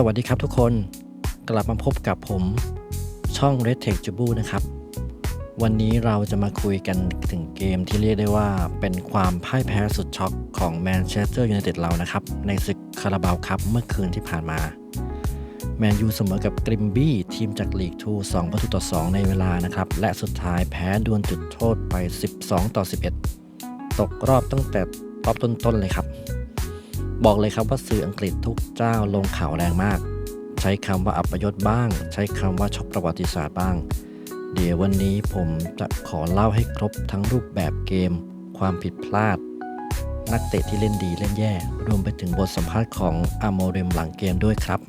สวัสดีครับทุกคนกลับมาพบกับผมช่อง Red Tech j u b u นะครับ วันนี้เราจะมาคุยกันถึงเกมที่เรียกได้ว่าเป็นความพ่ายแพ้สุดช็อกของแมนเชสเตอร์ยูไนเต็ดเรานะครับ ในศึกคาราบาวคัพเมื่อคืนที่ผ่านมา แมนยูเสมอกับกริมบี้ทีมจากลีกทู2ประตูต่อ 2 ในเวลานะครับ และสุดท้ายแพ้ดวลจุดโทษไป 12 ต่อ 11 ตกรอบตั้งแต่รอบต้นๆเลยครับ บอกเลยครับว่าสื่ออังกฤษทุกเจ้าลงข่าวแรงมาก ใช้คำว่าอัปยศบ้าง ใช้คำว่าชอกประวัติศาสตร์บ้าง เดี๋ยววันนี้ผมจะขอเล่าให้ครบทั้งรูปแบบเกม ความผิดพลาด นักเตะที่เล่นดีเล่นแย่ รวมไปถึงบทสัมภาษณ์ของอาโมเรมหลังเกมด้วยครับ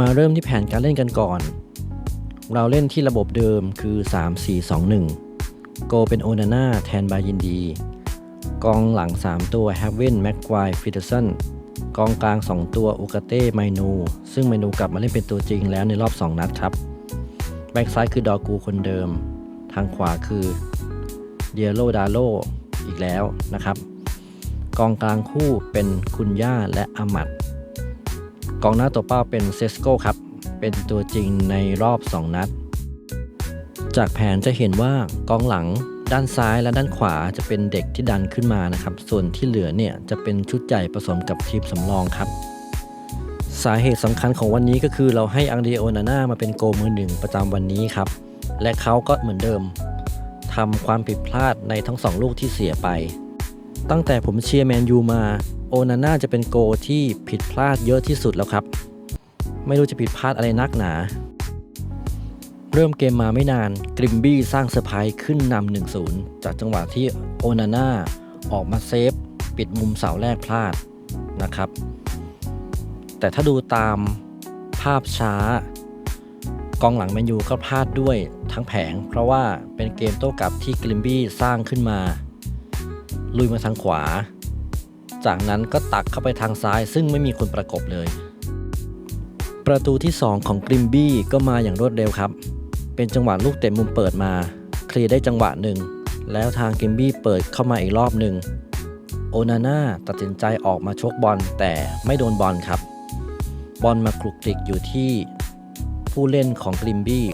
มาเริ่มที่แผนการเล่นกันก่อน เราเล่นที่ระบบเดิมคือ 3-4-2-1 โกเป็นโอนาน่าแทนบายินดี กองหลัง 3 ตัวแฮฟเวนแม็กควายฟิเดอร์สันกองกลาง 2 ตัวอุกาเต้ไมนู ซึ่งไมนูกลับมาเล่นเป็นตัวจริงแล้วในรอบ 2 นัดครับ แบ็กซ้ายคือดอกูคนเดิม ทางขวาคือเดียโ d ดาโลอีกแล้วนะครับ กองกลางคู่เป็นคุณย่าและอามัด กองหน้าตัวเป้าเป็นเซสโกครับ เป็นตัวจริงในรอบ 2 นัด จากแผนจะเห็นว่ากองหลังด้านซ้ายและด้านขวาจะเป็นเด็กที่ดันขึ้นมานะครับ ส่วนที่เหลือเนี่ยจะเป็นชุดใหญ่ผสมกับทีมสำรองครับ สาเหตุสำคัญของวันนี้ก็คือเราให้อังเดโอนาน่ามาเป็นโกมือหนึ่งประจำวันนี้ครับ และเขาก็เหมือนเดิมทำความผิดพลาดในทั้งสองลูกที่เสียไป ตั้งแต่ผมเชียร์แมนยูมา โอนาน่าจะเป็นโกที่ผิดพลาดเยอะที่สุดแล้วครับ ไม่รู้จะผิดพลาดอะไรนักหนา เริ่มเกมมาไม่นานกริมบี้สร้างเซอร์ไพรส์ขึ้นนำ1-0 จากจังหวะที่โอนาน่าออกมาเซฟ ปิดมุมเสาแรกพลาดนะครับ แต่ถ้าดูตามภาพช้ากองหลังแมนยูก็พลาดด้วยทั้งแผง เพราะว่าเป็นเกมโต้กลับที่กริมบี้สร้างขึ้นมา ลุยมาทางขวา จากนั้นก็ตักเข้าไปทางซ้ายซึ่งไม่มีคนประกบเลย ประตูที่ 2 ของกริมบี้ก็มาอย่างรวดเร็วครับ เป็นจังหวะลูกเตะมุมเปิดมา เคลียร์ได้จังหวะหนึ่ง แล้วทางกริมบี้เปิดเข้ามาอีกรอบหนึ่งโอนาน่าตัดสินใจออกมาชกบอลแต่ไม่โดนบอลครับ บอลมาคลุกคลิกอยู่ที่ผู้เล่นของกริมบี้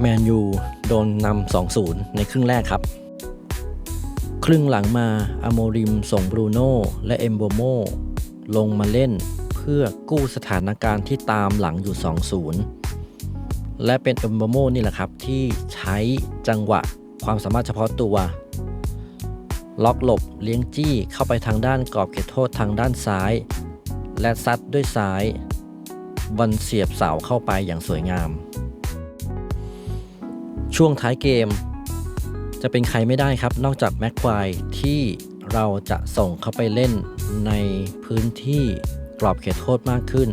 แมนยูโดนนำ2-0 ในครึ่งแรกครับ ครึ่งหลังมาอโมริมส่งบรูโน่และเอมโบโมลงมาเล่นเพื่อกู้สถานการณ์ที่ตามหลังอยู่ 2-0 และเป็นเอมโบโมนี่แหละครับที่ใช้จังหวะความสามารถเฉพาะตัว ล็อกหลบเลี้ยงจี้เข้าไปทางด้านกรอบเขตโทษทางด้านซ้าย และซัดด้วยซ้ายบอลเสียบเสาเข้าไปอย่างสวยงาม ช่วงท้ายเกม จะเป็นใครไม่ได้ครับ นอกจากแม็กควายที่เราจะส่งเขาไปเล่นในพื้นที่กรอบเขตโทษมากขึ้น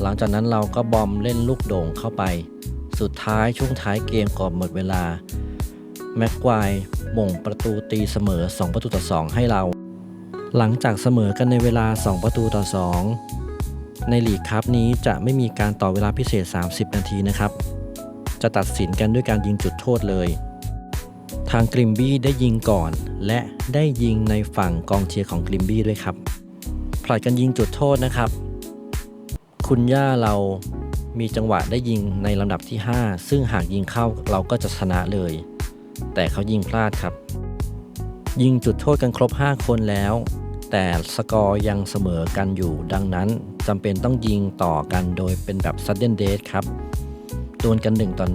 หลังจากนั้นเราก็บอมเล่นลูกโด่งเข้าไป สุดท้ายช่วงท้ายเกมก่อนหมดเวลา แม็กควายม่งประตูตีเสมอ 2 ประตูต่อ 2 ให้เรา หลังจากเสมอกันในเวลา 2 ประตูต่อ 2 ในลีกคัพนี้จะไม่มีการต่อเวลาพิเศษ 30 นาทีนะครับ จะตัดสินกันด้วยการยิงจุดโทษเลยางกริมบี้ได้ยิงก่อน และได้ยิงในฝั่งกองเชียร์ของกริมบี้ด้วยครับผลัดกันยิงจุดโทษนะครับ คุณย่าเรามีจังหวะได้ยิงในลำดับที่ 5 ซึ่งหากยิงเข้าเราก็จะชนะเลย แต่เขายิงพลาดครับ ยิงจุดโทษกันครบ 5 คนแล้ว แต่สกอร์ยังเสมอกันอยู่ดังนั้นจำเป็นต้องยิงต่อกันโดยเป็นแบบ sudden death ครับดวลกัน 1 ต่อ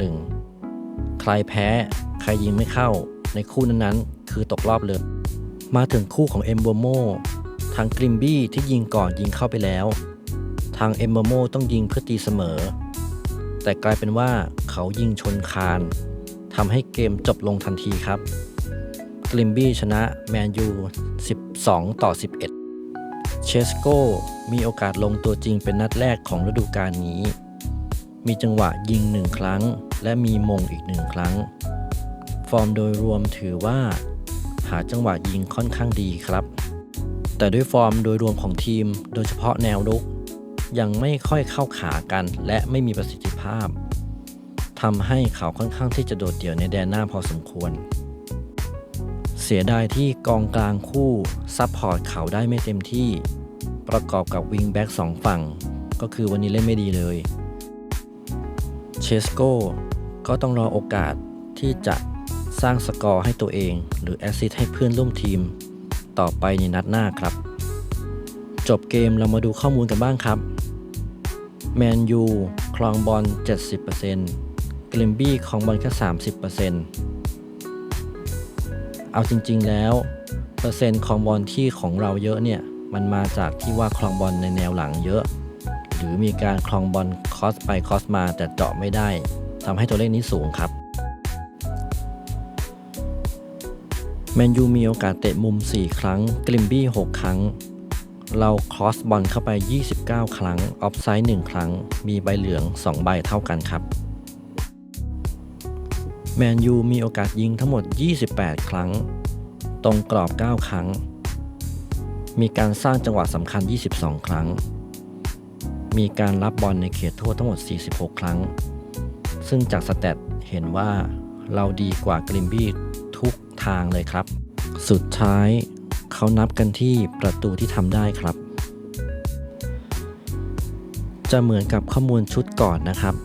1 ใครแพ้ รยิงไม่เข้า ในคู่นั้นๆ คือตกรอบเลย มาถึงคู่ของเอมโบโมทางกริมบี้ที่ยิงก่อนยิงเข้าไปแล้ว ทางเอมโบโมต้องยิงเพื่อตีเสมอ แต่กลายเป็นว่าเขายิงชนคานทำให้เกมจบลงทันทีครับกริมบี้ชนะแมนยู 12 ต่อ 11 เชสโกมีโอกาสลงตัวจริงเป็นนัดแรกของฤดูกาลนี้ มีจังหวะยิงหนึ่งครั้ง และมีมงอีกหนึ่งครั้ง ฟอร์มโดยรวมถือว่า หาจังหวะยิงค่อนข้างดีครับ แต่ด้วยฟอร์มโดยรวมของทีม โดยเฉพาะแนวรุก ยังไม่ค่อยเข้าขากันและไม่มีประสิทธิภาพทำให้เขาค่อนข้างที่จะโดดเดี่ยวในแดนหน้าพอสมควร เสียดายที่กองกลางคู่ซัพพอร์ตเขาได้ไม่เต็มที่ ประกอบกับวิงแบ็กสองฝั่ง ก็คือวันนี้เล่นไม่ดีเลย เชสโกก็ต้องรอโอกาสที่จะ สร้างสกอร์ให้ตัวเอง หรือแอสซิสต์ให้เพื่อนร่วมทีม ต่อไปในนัดหน้าครับ จบเกมเรามาดูข้อมูลกันบ้างครับแมนยูครองบอล 70%กลิมบี้ครองบอลแค่ 30%เอาจริงๆแล้ว เปอร์เซ็นต์ครองบอลที่ของเราเยอะเนี่ยมันมาจากที่ว่าครองบอลในแนวหลังเยอะ หรือมีการครองบอลคอสไปคอสมาแต่เจาะไม่ได้ทำให้ตัวเลขนี้สูงครับ แมนยูมีโอกาสเตะมุม 4 ครั้ง กลิมบี้ 6 ครั้ง เราครอสบอลเข้าไป 29 ครั้ง ออฟไซด์ 1 ครั้ง มีใบเหลือง 2 ใบเท่ากันครับ แมนยูมีโอกาสยิงทั้งหมด 28 ครั้ง ตรงกรอบ 9 ครั้ง มีการสร้างจังหวะสำคัญ 22 ครั้ง มีการรับบอลในเขตโทษทั้งหมด 46 ครั้ง ซึ่งจากสแตทเห็นว่าเราดีกว่ากลิมบี้ ทุกทางเลยครับ สุดท้ายเขานับกันที่ประตูที่ทำได้ครับ จะเหมือนกับข้อมูลชุดก่อนนะครับ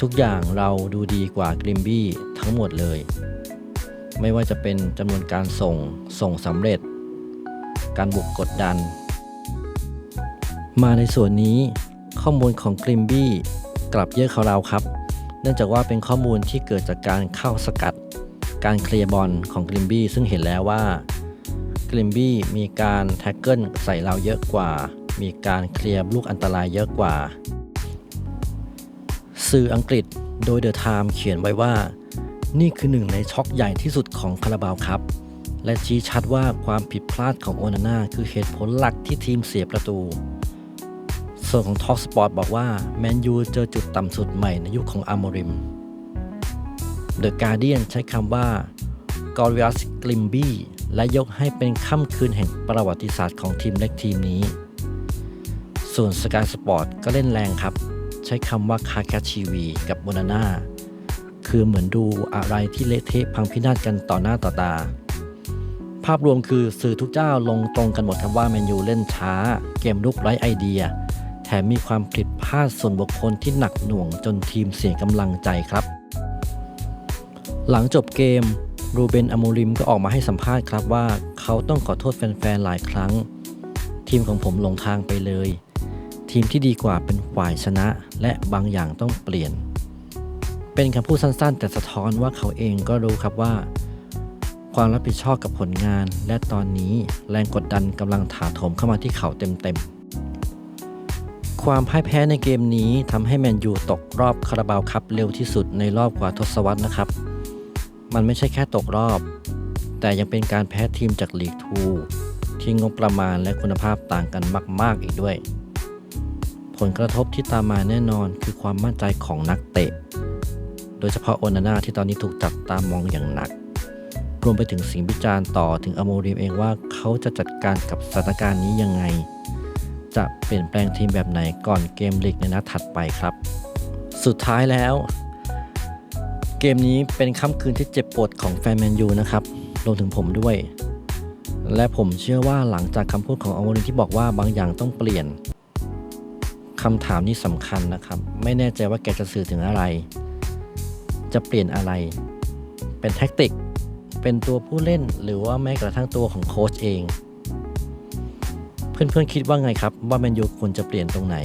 ทุกอย่างเราดูดีกว่ากริมบี้ทั้งหมดเลย ไม่ว่าจะเป็นจำนวนการส่งส่งสำเร็จ การบุกกดดัน มาในส่วนนี้ข้อมูลของกริมบี้กลับเยอะเขาเราครับ เนื่องจากว่าเป็นข้อมูลที่เกิดจากการเข้าสกัด การเคลียร์บอลของกริมบี้ซึ่งเห็นแล้วว่ากริมบี้มีการแท็กเกิลใส่เราเยอะกว่า มีการเคลียร์ลูกอันตรายเยอะกว่า สื่ออังกฤษโดยเดอะไทม์เขียนไว้ว่า นี่คือหนึ่งในช็อกใหญ่ที่สุดของคาราบาวครับ และชี้ชัดว่าความผิดพลาดของโอนาน่าคือเหตุผลหลักที่ทีมเสียประตู ส่วนของ Talk Sport บอกว่า แมนยูเจอจุดต่ำสุดใหม่ในยุคของอ m มริม The Guardian ใช้คำว่า g o r i a s Glimby และยกให้เป็นค่ำคืนแห่งประวัติศาสตร์ของทีมเล็กทีมนี้ ส่วน Sky Sport ก็เล่นแรงครับ ใช้คำว่าคาแคชีวีกับโบนาน่าคือเหมือนดูอะไรที่เละเทะพังพินาศกันต่อหน้าต่อตา ภาพรวมคือสื่อทุกเจ้าลงตรงกันหมดครับว่าแมนยูเล่นช้า เกมลุกไร้ไอเดีย ถมมีความผิดพลาดส่วนบุคคลที่หนักหน่วงจนทีมเสียกำลังใจครับ หลังจบเกมรูเบนอโมริมก็ออกมาให้สัมภาษณ์ครับว่าเขาต้องขอโทษแฟนๆหลายครั้ง ทีมของผมหลงทางไปเลย ทีมที่ดีกว่าเป็นฝ่ายชนะ และบางอย่างต้องเปลี่ยน เป็นคำพูดสั้นๆ แต่สะท้อนว่าเขาเองก็รู้ครับว่า ความรับผิดชอบกับผลงาน และตอนนี้แรงกดดันกำลังถาโถมเข้ามาที่เขาเต็มๆ ความพ่ายแพ้ในเกมนี้ทำให้แมนยูตกรอบคาราบาวคัพเร็วที่สุดในรอบกว่าทศวรรษนะครับ มันไม่ใช่แค่ตกรอบ แต่ยังเป็นการแพ้ทีมจากลีกทูที่งบประมาณและคุณภาพต่างกันมาก ๆ อีกด้วย ผลกระทบที่ตามมาแน่นอนคือความมั่นใจของนักเตะ โดยเฉพาะโอนาน่าที่ตอนนี้ถูกจับตามองอย่างหนัก รวมไปถึงสิ่งวิจารณ์ต่อถึงอโมริมเองว่าเขาจะจัดการกับสถานการณ์นี้ยังไง จะเปลี่ยนแปลงทีมแบบไหนก่อนเกมลีกในนัดถัดไปครับ สุดท้ายแล้ว เกมนี้เป็นค่ำคืนที่เจ็บปวดของแฟนแมนยูนะครับรวมถึงผมด้วย และผมเชื่อว่าหลังจากคำพูดของอโมริมที่บอกว่าบางอย่างต้องเปลี่ยนคำถามนี้สำคัญนะครับ ไม่แน่ใจว่าแกจะสื่อถึงอะไร จะเปลี่ยนอะไร เป็นแท็กติก เป็นตัวผู้เล่นหรือว่าแม้กระทั่งตัวของโค้ชเอง เพื่อนๆ คิดว่าไงครับ ว่าแมนยูควรจะเปลี่ยนตรงไหน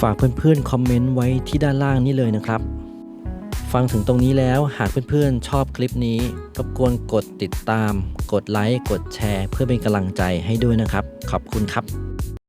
ฝากเพื่อนๆ คอมเมนต์ไว้ที่ด้านล่างนี้เลยนะครับ ฟังถึงตรงนี้แล้วหากเพื่อนๆ ชอบคลิปนี้รบกวนกดติดตาม กดไลค์ กดแชร์ เพื่อเป็นกำลังใจให้ด้วยนะครับ ขอบคุณครับ